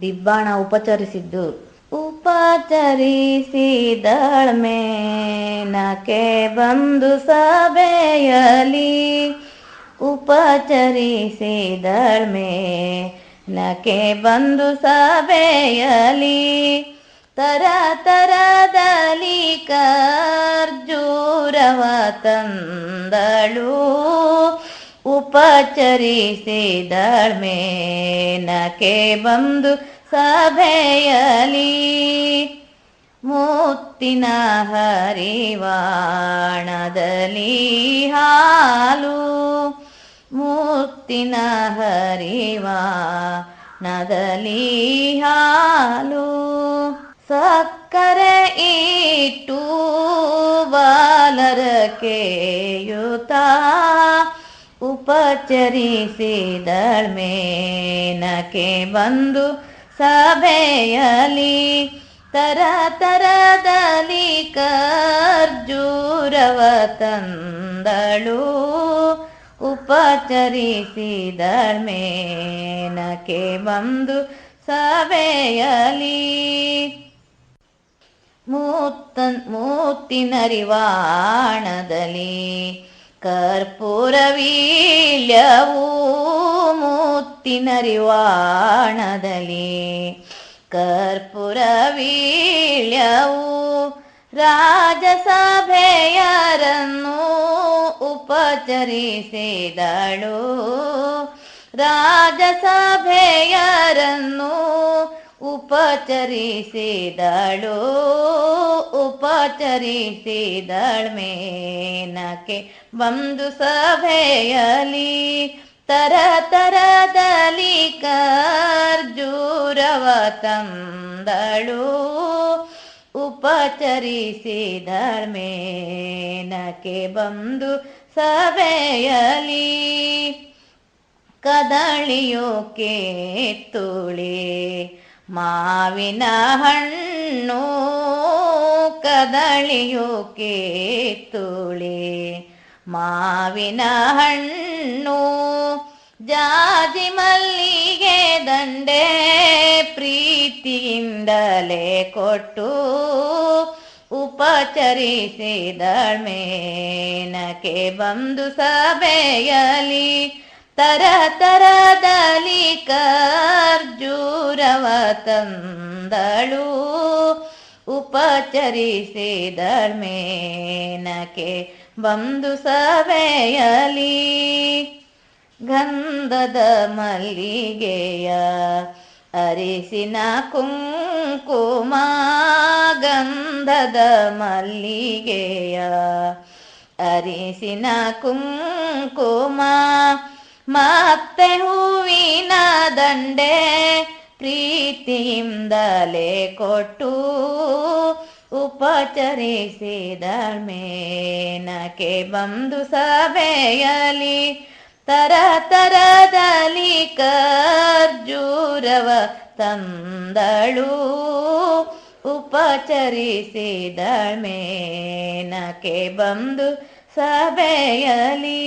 ದಿಬ್ಬಾಣ ಉಪಚರಿಸಿದ್ದು. ಉಪಚರಿಸಿದಳ್ಮೆ ನಕೆ ಬಂದು ಸಭೆಯಲಿ ಉಪಚರಿಸಿದಳ್ಮೆ ನಕೆ ಬಂದು ಸಭೆಯಲಿ ತರ ತರದಲ್ಲಿ ಕರ್ಜೂರವ ತಂದಳು. ಉಪಚರಿಸಿದಳ್ಮೆ ನಕೆ ಬಂದು ಸಭೆಯಲಿ ಮುತ್ತಿನ ಹರಿವಾಣದಲ್ಲಿ ಹಾಲು. ಮುತ್ತಿನ ಹರಿವಾಣದಲ್ಲಿ ಹಾಲು. ಸಕ್ಕರೆ ಇಟ್ಟು ಬಾಲರ ಕೇಯುತ್ತ ಉಪಚರಿಸಿದಳ್ಮೇನಕ್ಕೆ ಬಂದು ಸಭೆಯಲಿ ತರ ತರದಲ್ಲಿ ಕರ್ಜೂರವ ತಂದಳು. ಉಪಚರಿಸಿದಳ್ಮೇನಕ್ಕೆ ಬಂದು ಸಭೆಯಲಿ ಮೂತ್ತ ಮೂತ್ತಿನರಿವಾಣದಲ್ಲಿ ಕರ್ಪೂರವೀಳ್ಯವು ಮುತ್ತಿನರಿವಾಣದಲ್ಲಿ ಕರ್ಪೂರವೀಳ್ಯವು ರಾಜಸಭೆಯರನ್ನು ಉಪಚರಿಸಿದಳು. ರಾಜಸಭೆಯರನ್ನು ಉಪಚರಿಸಿದಳು ಮೇನಕೆ ಬಂದು ಸಭೆಯಲಿ ತರ ತರದಲ್ಲಿ ಕರ್ಜೂರವ ತಂದಳು ಉಪಚರಿಸಿದಳ್ಮೇನಕ್ಕೆ ಬಂದು ಸಭೆಯಲಿ ಕದಳಿಯೋ ಕೇತುಳಿ ಮಾವಿನ ಹಣ್ಣು ಕದಳಿಯು ಕೇತುಳಿ. ಮಾವಿನ ಹಣ್ಣು ಜಾಜಿ ಮಲ್ಲಿಗೆ ದಂಡೆ ಪ್ರೀತಿಯಿಂದಲೇ ಕೊಟ್ಟು ಉಪಚರಿಸಿದಳ್ಮೇನಕ್ಕೆ ಬಂದು ಸಭೆಯಲಿ ತರ ತರದಲ್ಲಿ ಕರ್ಜೂರವ ತಂದಳು. ಉಪಚರಿಸಿದಳ್ಮೇನಕ್ಕೆ ಬಂದು ಸವೆಯಲಿ ಗಂಧದ ಮಲ್ಲಿಗೆಯ ಅರಿಸಿನ ಕುಂಕುಮ, ಗಂಧದ ಮಲ್ಲಿಗೆಯ ಅರಿಸಿನ ಕುಂಕುಮ ಮತ್ತೆ ಹೂವಿನ ದಂಡೆ ಪ್ರೀತಿಯಿಂದಲೇ ಕೊಟ್ಟು ಉಪಚರಿಸಿದಳ್ಮೇನಕ್ಕೆ ಬಂದು ಸಭೆಯಲಿ ತರ ತರದಲ್ಲಿ ಕರ್ಜೂರವ ತಂದಳು ಉಪಚರಿಸಿದಳ್ಮೇನಕ್ಕೆ ಬಂದು ಸಭೆಯಲಿ